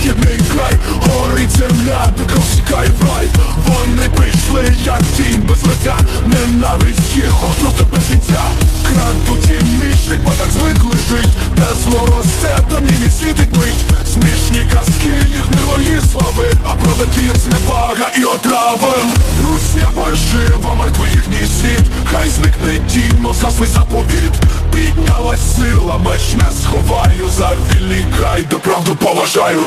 східний край, горить земля, до сікає рай Вони прийшли, як тінь без лиця. Ненависть їх просто без життя Крадуть і мічник, бо так звикли жить Де зло росте, там і світить мить. Смішні казки, їх милої слави А пролетить зневага і отрави. Русня пожива, мертвий їхній світ. Хай зникне тінь, но засли заповіт. Піднялась сила, меч не сховаю. За вільний край, до правду поважаю.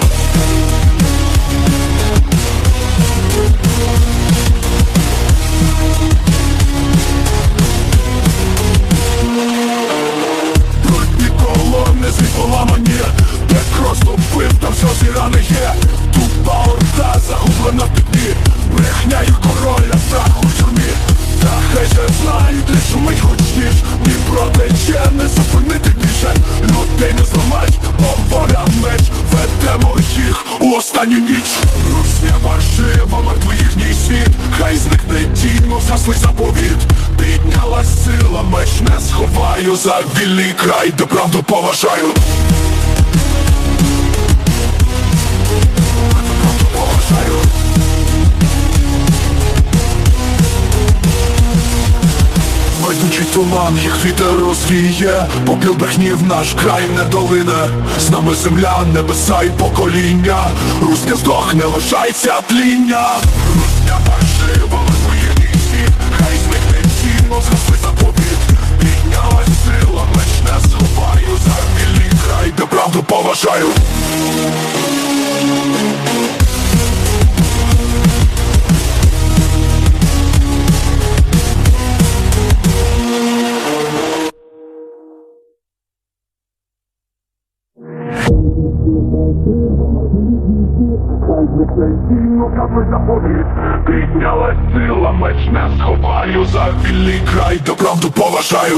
Рани є. Тупа орда загублена в пітні Брехня їх короля, страх у тюрмі. Та хай же знають, де шумить гучніш Ні протече, не зупинити більше. Людей не зламать, бо воля меч. Ведемо їх у останню ніч. Русня маршива, мертвий їхній світ Хай зникне тінь, мов заслий заповіт. Піднялась сила, меч не сховаю. За вільний край, де правду поважаю туман, їх вітер розвіє Попіл брехнів наш край не долине З нами земля, небеса і покоління. Русь не здохне, лишається тління. Русня паршива, воєнний світ Хай зникне тіно, згасли заповіт Піднялась сила, меч не сховаю За вільний край, де правду поважаю Хай зникне тіно, Піднялась сила, меч не сховаю За вільний край, до правду поважаю